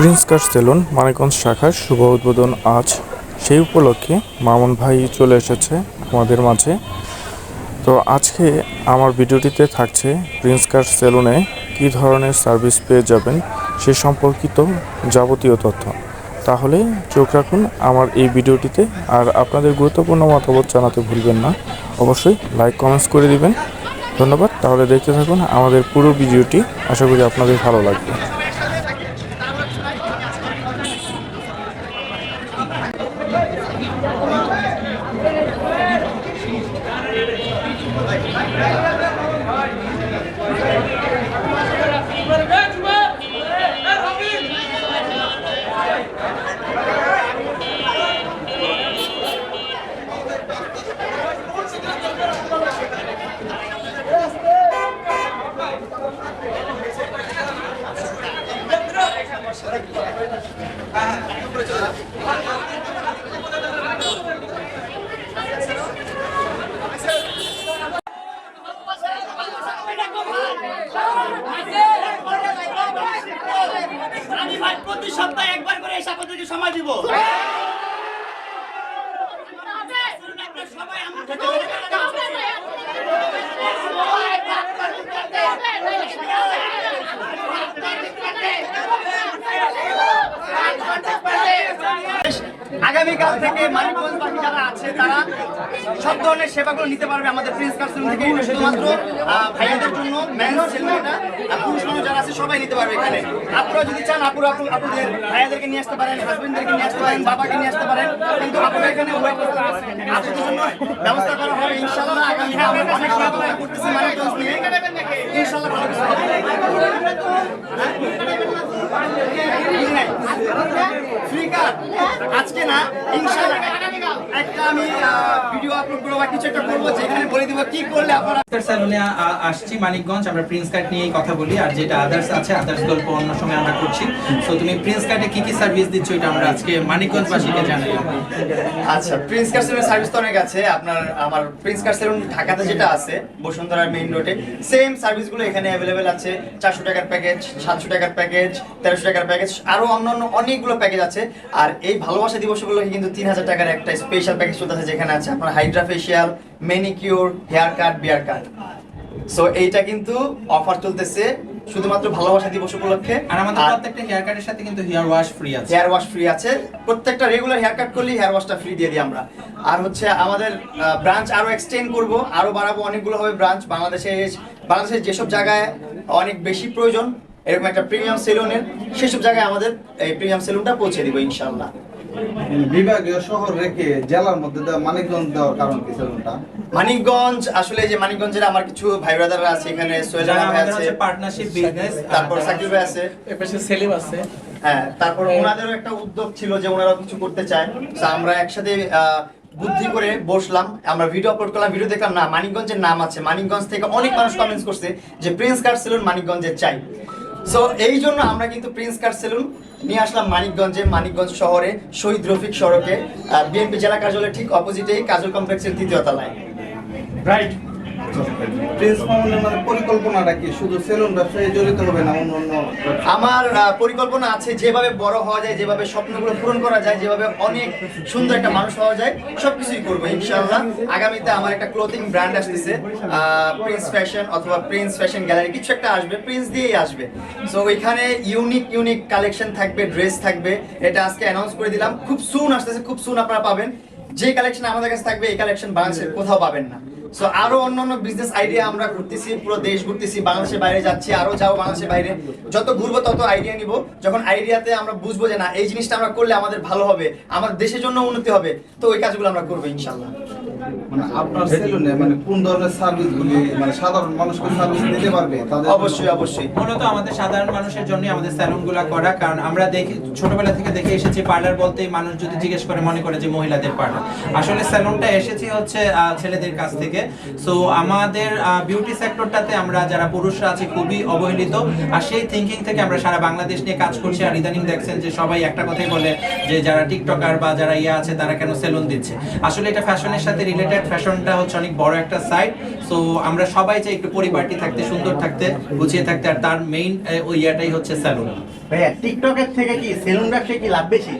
Prince কার salon Manikganj শাখার শুভ উদ্বোধন আজ। সেই উপলক্ষে মামুন ভাই চলে এসেছে আমাদের মাঝে। তো আজকে আমার ভিডিওটিতে থাকছে প্রিন্স কার সেলুনে কী ধরনের সার্ভিস পেয়ে যাবেন সে সম্পর্কিত যাবতীয় তথ্য। তাহলে চোখ রাখুন আমার এই ভিডিওটিতে, আর আপনাদের গুরুত্বপূর্ণ মতামত জানাতে ভুলবেন না। অবশ্যই লাইক, কমেন্টস করে দিবেন। ধন্যবাদ। তাহলে দেখতে থাকুন আমাদের পুরো ভিডিওটি। আশা করি আপনাদের ভালো লাগবে। আমি প্রতি সপ্তাহে একবার করে এই আপনাদেরকে সময় দিব। আগামীকাল থেকে মানিকগঞ্জবাসী যারা আছে, তারা সব ধরনের সেবাগুলো নিতে পারবে আমাদের প্রিন্স কার্সন থেকে। শুধুমাত্র ভাইয়াদের জন্য মেন্স ছেলেমেয়েরা আর পুরুষ মানুষ যারা আছে, সবাই নিতে পারবে এখানে। আপনারা যদি চান, আপুর, আপু আপনাদের ভাইয়াদেরকে নিয়ে আসতে পারেন হাজবেন্ডদেরকে নিয়ে আসতে পারেন, বাবাকে নিয়ে আসতে পারেন, কিন্তু আপনারা এখানে আপনাদের জন্য ব্যবস্থা করা হবে, ইনশাআল্লাহ আগামী আমরা অনেক সহযোগিতা করতেছি মানিকগঞ্জ নিয়ে। ইনশাআল্লাহ ভালো কিছু হবে। আজকে না ইনশাআল্লাহ। একটা আমি আপলোড বা কিছু একটা করব যেখানে বলে দিব কি করলে আপনারা স্যালুনে আসছি মানিকগঞ্জ আমরা প্রিন্স কার্ড নিয়েই কথা বলি আর যেটা আদার্স আছে আদার্স গল্প অন্য সময় আমরা করছি। সো তুমি প্রিন্স কার্ডে কি কি সার্ভিস দিচ্ছ এটা আমরা আজকে মানিকগঞ্জবাসীকে জানাই। আচ্ছা প্রিন্স কার সেলুনের সার্ভিস তো অনেক আছে। আপনার আমার প্রিন্স কার সেলুন ঢাকাতে যেটা আছে বসুন্ধরা মেইন রোডে সেম সার্ভিসগুলো এখানে অ্যাভেলেবেল আছে। চারশো টাকার প্যাকেজ সাতশো টাকার প্যাকেজ তেরোশো টাকার প্যাকেজ অন্যান্য অনেকগুলো প্যাকেজ আছে। আর এই ভালোবাসা দিবস উপলক্ষে কিন্তু তিন হাজার টাকার একটা স্পেশাল প্যাকেজ চলতেছে যেখানে আছে আপনার hydra facial manicure hair cut beard cut so এইটা কিন্তু অফার চলতেছে শুধুমাত্র ভালোবাসা দিবস উপলক্ষে। আর আমাদের প্রত্যেকটা হেয়ার কাটের সাথে কিন্তু হেয়ার ওয়াশ ফ্রি আছে। হেয়ার ওয়াশ ফ্রি আছে। প্রত্যেকটা রেগুলার হেয়ার কাট করলেই হেয়ার ওয়াশটা ফ্রি দিয়ে দিই আমরা। আর হচ্ছে আমাদের ব্রাঞ্চ আরও এক্সটেন্ড করব আরও বাড়াবো অনেকগুলো হবে ব্রাঞ্চ বাংলাদেশে বাংলাদেশের যেসব জায়গায় অনেক বেশি প্রয়োজন এরকম একটা প্রিমিয়াম সেলুনের সেসব জায়গায় আমাদের এই প্রিমিয়াম সেলুনটা পৌঁছে দিব ইনশাআল্লাহ। বিভাগীয় শহর রেখে জেলার মধ্যে মানিকগঞ্জ দেওয়ার কারণ কি সেলুনটা মানিকগঞ্জ আসলে যে মানিকগঞ্জের আমার কিছু ভাই ব্রাদাররা আছে এখানে সোহেল ভাই আছে পার্টনারশিপ বিজনেস তারপর সাকিব ভাই আছে। এপাশে সেলিম আছে। হ্যাঁ তারপর ওনাদেরও একটা উদ্যোগ ছিল যে ওনারা কিছু করতে চায়। তো আমরা একসাথে আহ, বুদ্ধি করে বসলাম আমরা ভিডিও আপলোড করলাম ভিডিও দেখলাম না মানিকগঞ্জের নাম আছে। মানিকগঞ্জ থেকে অনেক মানুষ কমেন্টস করছে যে প্রিন্স কার সেলুন মানিকগঞ্জের চাই। সো এই জন্য আমরা কিন্তু প্রিন্স কার সেলুন নিয়ে আসলাম মানিকগঞ্জে, মানিকগঞ্জ শহরে, শহীদ রফিক সড়কে। বিএনপি জেলা কার্যালয়ের ঠিক অপোজিটেই কাজল কমপ্লেক্সের তৃতীয় তলায়। রাইট মানে অন্য আমার পরিকল্পনা আছে যেভাবে বড় হওয়া যায়, যেভাবে স্বপ্নগুলো পূরণ করা যায়, যেভাবে অনেক সুন্দর একটা মানুষ হওয়া যায় করব, ইনশাআল্লাহ। আগামীতে আমার একটা ক্লোথিং ব্র্যান্ড আসতেছে প্রিন্স ফ্যাশন অথবা প্রিন্স ফ্যাশন গ্যালারি কিছু একটা আসবে প্রিন্স দিয়েই আসবে। সো ওইখানে ইউনিক ইউনিক কালেকশন থাকবে ড্রেস থাকবে, এটা আজকে অ্যানাউন্স করে দিলাম। খুব সুন আসতেছে, খুব সুন আপনারা পাবেন। যে কালেকশন আমাদের কাছে থাকবে, এই কালেকশন বাংলাদেশের কোথাও পাবেন না। সো আরও অন্যান্য বিজনেস আইডিয়া আমরা ঘুরতেছি, পুরো দেশ ঘুরতেছি, বাংলাদেশের বাইরে যাচ্ছি, আরও যাব বাংলাদেশের বাইরে। যত ঘুরবো তত আইডিয়া নিব। যখন আইডিয়াতে আমরা বুঝব যে না, এই জিনিসটা আমরা করলে আমাদের ভালো হবে আমার দেশের জন্য উন্নতি হবে, তো ওই কাজগুলো আমরা করব ইনশাল্লাহ মানে মানে মানে আমাদের আমরা ছেলেদের কাছ থেকে। আমাদের বিউটি সেক্টরটাতে আমরা যারা পুরুষরা আছি, খুবই অবহেলিত। আর সেই থিঙ্কিং থেকে আমরা সারা বাংলাদেশ নিয়ে কাজ করছি। আর ইদানিং দেখছেন যে সবাই একটা কথাই বলে যে, যারা টিকটকার বা যারা ইয়ে আছে, তারা কেন সেলুন দিচ্ছে? আসলে এটা ফ্যাশনের সাথে রিলেটেড ফ্যাশনটা হচ্ছে অনেক বড় একটা সাইট সো আমরা সবাই চাই একটু পরিপাটি থাকতে, সুন্দর থাকতে, গুছিয়ে থাকতে, আর তার মেইন ওই ইয়াটাই হচ্ছে স্যালুন ভাইয়া টিকটকের থেকে কি সেলুন ব্যবসায় কি লাভ বেশি?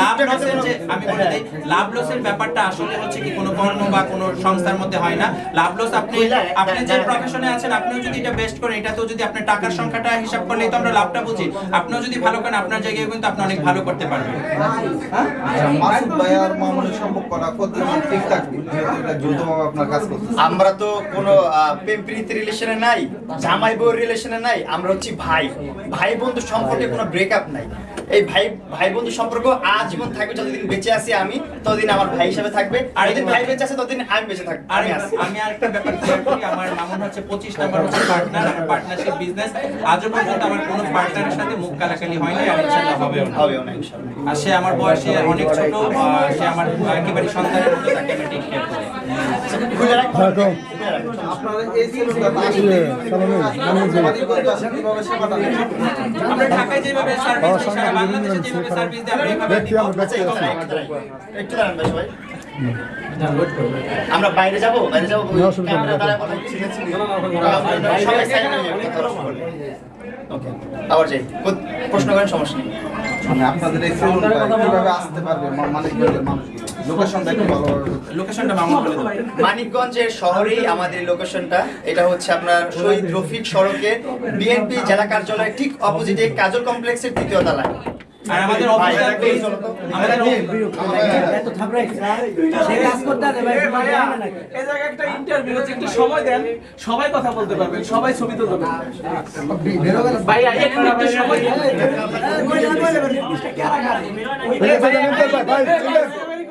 লাভ লসের যে আমি বলে দিই লাভ লসের ব্যাপারটা আসলে হচ্ছে কি কোনো কর্ম বা কোনো সংস্থার মধ্যে হয় না। লাভ লস আপনি আপনি যে প্রফেশনে আছেন আপনিও যদি এটা বেস্ট করেন এটাতেও যদি আপনি টাকার সংখ্যাটা হিসাব করলেই তো আমরা লাভটা বুঝি। আপনিও যদি ভালো করেন আপনার জায়গায় কিন্তু আপনি অনেক ভালো করতে পারবেন। আচ্ছা, মাসুদ ভাই আর মামুনের সম্পর্কটা কতদিন ঠিক থাকবে? যেহেতু এটা যৌথভাবে আপনার কাজ করতেছে। আমরা তো কোনো প্রেম প্রীতি রিলেশনে নাই জামাই বউ রিলেশনে নাই আমরা হচ্ছি ভাই। ভাই বন্ধু সম্পর্কে কোনো ব্রেকআপ নাই। এই ভাই ভাই বন্ধু সম্পর্ক আজীবন থাকবে যতদিন বেঁচে আছি আমি ততদিন আমার ভাই হিসেবে থাকবে। আর যতদিন ভাই বেঁচে আছে ততদিন আমি বেঁচে থাকব। আর আমি আছি। আমি আরেকটা ব্যাপার clear করি আমার মামুন হচ্ছে পঁচিশ নাম্বার হচ্ছে পার্টনার আমার পার্টনারশিপ বিজনেস আজও পর্যন্ত আমার কোনো পার্টনারের সাথে মুখ কালাকালি হয়নি আর ইনশাল্লাহ হবেও না। হবে অনেক ইনশাআল্লাহ। আর সে আমার বয়সে অনেক ছোট আহ, সে আমার একেবারে সন্তানের মতো তাকে আমি টেক কেয়ার করি। আমরা বাইরে যাব বাইরে যাব আবার যাই। প্রশ্ন করেন সমস্যা নেই। মানে আপনাদের এই কীভাবে আসতে পারবে মা- মানিকগঞ্জের মানুষগুলো? লোকেশনটা একটু ভালোভাবে লোকেশনটা মামুন বলে মানিকগঞ্জের শহরেই আমাদের লোকেশনটা এটা হচ্ছে আপনার শহীদ রফিক সড়কে বিএনপি জেলা কার্যালয়ের ঠিক অপোজিটে কাজল কমপ্লেক্সের তৃতীয় তলায় আর আমাদের অফিসিয়াল পেজ আমাদের এই জায়গায় একটা ইন্টারভিউ হচ্ছে একটু সময় দেন সবাই কথা বলতে পারবেন সবাই ছবি তুলতে পারবেন ভাইয়া একটু একটু সময় দেন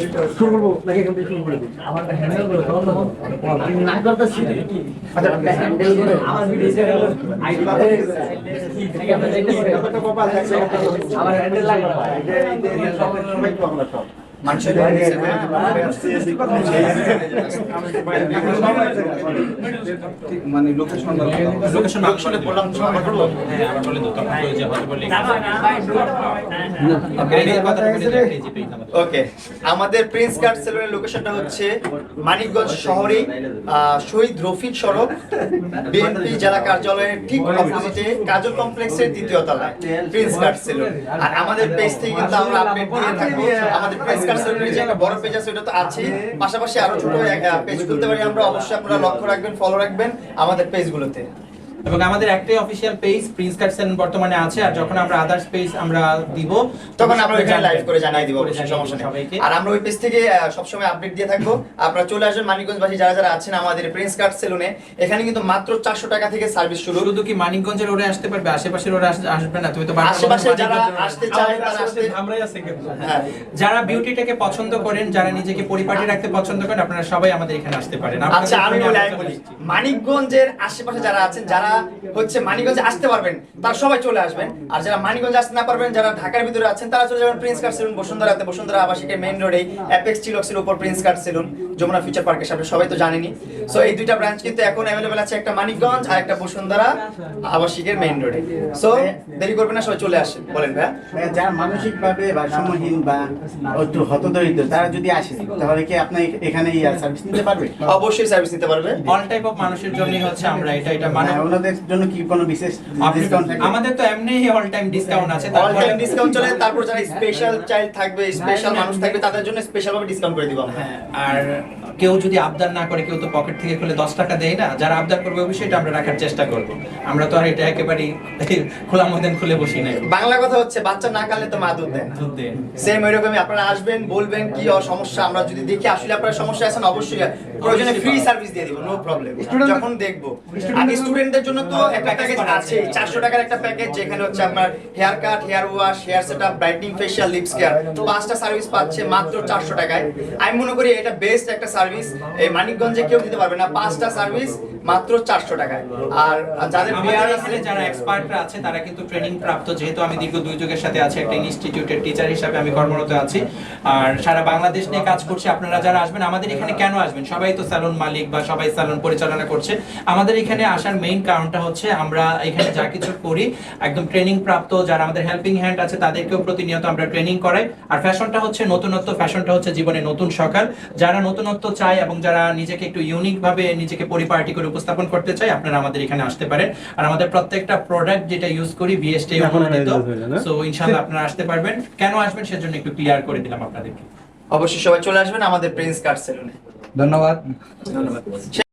গেছে মানুষের ঠিক মানে লোকেশনটা লোকেশন আসলে বললাম সবার করব হ্যাঁ আমরা বলে আমাদের ওকে আমাদের প্রিন্স কার্ড সেলুনের লোকেশনটা হচ্ছে মানিকগঞ্জ শহরে আহ, শহীদ রফিক সড়ক বিএনপি জেলা কার্যালয়ের ঠিক অপোজিটে কাজল কমপ্লেক্সের দ্বিতীয় তলায় প্রিন্স কার্ড সেলুন আর আমাদের পেজ থেকে কিন্তু আমরা আপডেট দিয়ে থাকব আমাদের প্রিন্স বড় পেজ আছে ওটা তো আছে পাশাপাশি আরও ছোট পেজ খুলতে পারি আমরা অবশ্যই আপনারা লক্ষ্য রাখবেন ফলো রাখবেন আমাদের পেজগুলোতে এবং আমাদের একটাই অফিসিয়াল পেজ প্রিন্স কাটসেন বর্তমানে আছে আর যখন আমরা আদার্স পেজ আমরা দিব তখন আমরা ওইখানে লাইভ করে জানাই দিব সমস্যা নেই। আর আমরা ওই পেজ থেকে সবসময় আপডেট দিয়ে থাকব। আপনারা চলে আসবেন মানিকগঞ্জবাসী যারা যারা আছেন আমাদের প্রিন্স কার্ড সেলুনে এখানে কিন্তু মাত্র চারশো টাকা থেকে সার্ভিস শুরু। শুধু কি মানিকগঞ্জের ওরে আসতে পারবে? আশেপাশের ওরে আসবে না তুমি তো আশেপাশে যারা আসতে চায় তারা আসতে আমরাই আছি কিন্তু। হ্যাঁ। যারা বিউটিটাকে পছন্দ করেন যারা নিজেকে পরিপাটি রাখতে পছন্দ করেন আপনারা সবাই আমাদের এখানে আসতে পারেন। আচ্ছা আমি বলি। মানিকগঞ্জের আশেপাশে যারা আছেন যারা হচ্ছে মানিকগঞ্জে আসতে পারবেন তারা সবাই চলে আসবেন। আর যারা মানিকগঞ্জে আসতে না পারবেন যারা ঢাকার ভিতরে আছেন তারা চলে যাবেন প্রিন্স কার্ড সেলুন বসুন্ধরাতে বসুন্ধরা আবাসিকের মেইন রোডে অ্যাপেক্স চিলক্সের উপর prince card salon Jamuna future পার্কের সামনে সবাই তো জানেনই। সো এই দুইটা ব্রাঞ্চ কিন্তু এখন অ্যাভেলেবেল আছে একটা মানিকগঞ্জ আর একটা বসুন্ধরা আবাসিকের মেইন রোডে সো দেরি করবেন না সবাই চলে আসেন। বলেন ভাইয়া। যারা মানসিক ভাবে বা সময়হীন বা একটু হতদরিদ্র তারা যদি আসে তাহলে কি আপনি এখানে সার্ভিস নিতে পারবে? অবশ্যই সার্ভিস নিতে পারবে। অল টাইপ অফ মানুষের জন্যই হচ্ছে আমরা এটা এটা মানে ওনাদের জন্য কি কোনো বিশেষ ডিসকাউন্ট থাকে আমাদের তো এমনি অল টাইম ডিসকাউন্ট আছে অল টাইম ডিসকাউন্ট চলে তারপর যারা স্পেশাল চাইল্ড থাকবে স্পেশাল মানুষ থাকবে তাদের জন্য স্পেশাল ভাবে ডিসকাউন্ট করে দিব আমরা। হ্যাঁ, আর কেউ যদি আবদার না করে কেউ তো পকেট থেকে খুলে দশ টাকা দেয় না যারা আবদার করবে অবশ্যই এটা আমরা রাখার চেষ্টা করব। আমরা তো আর এটা একেবারেই খোলা মধ্যে খুলে বসি নাই। বাংলা কথা হচ্ছে বাচ্চা না কালে তো মা দুধ দেয় দুধ দেন। সেম ওইরকমই আপনারা আসবেন বলবেন কি সমস্যা আমরা যদি দেখি আসলে আপনার সমস্যা আছেন অবশ্যই প্রয়োজনে ফ্রি সার্ভিস দিয়ে দিব নো প্রবলেম যখন দেখব। আর স্টুডেন্টদের জন্য তো একটা প্যাকেজ আছে চারশো টাকার একটা প্যাকেজ যেখানে হচ্ছে আপনার hair cut hair wash hair setup brightening facial lips care পাঁচটা সার্ভিস পাচ্ছে মাত্র চারশো টাকায়। আমি মনে করি এটা বেস্ট একটা সার্ভিস সার্ভিস এই মানিকগঞ্জে কেউ দিতে পারবে না। পাঁচটা সার্ভিস মাত্র চারশো টাকায়। আর যাদের বিয়ার আছে যারা এক্সপার্টরা আছে তারা কিন্তু ট্রেনিং প্রাপ্ত। যেহেতু আমি দীর্ঘ দুই যুগের সাথে আছি একটা ইনস্টিটিউটের টিচার হিসাবে আমি কর্মরত আছি। আর সারা বাংলাদেশ নিয়ে কাজ করছি আপনারা যারা আসবেন আমাদের এখানে কেন আসবেন? সবাই তো স্যালন মালিক বা সবাই স্যালন পরিচালনা করছে। আমাদের এখানে আসার মেইন কারণটা হচ্ছে আমরা এখানে যা কিছু করি একদম ট্রেনিং প্রাপ্ত যারা আমাদের হেল্পিং হ্যান্ড আছে তাদেরকেও প্রতিনিয়ত আমরা ট্রেনিং করাই। আর ফ্যাশনটা হচ্ছে নতুনত্ব ফ্যাশনটা হচ্ছে জীবনে নতুন সকাল। যারা নতুনত্ব চায় এবং যারা নিজেকে একটু ইউনিক ভাবে নিজেকে পরিপাটি করে উপস্থাপন করতে চাই আপনারা আমাদের এখানে আসতে পারেন। আর আমাদের প্রত্যেকটা প্রোডাক্ট যেটা ইউজ করি বিএসটি অনুমোদিত সো ইনশাআল্লাহ আপনারা আসতে পারবেন। কেন আসবেন সেজন্য একটু ক্লিয়ার করে দিলাম আপনাদেরকে। অবশ্যই সবাই চলে আসবেন আমাদের প্রিন্স কার্ড সেলুনে ধন্যবাদ। ধন্যবাদ।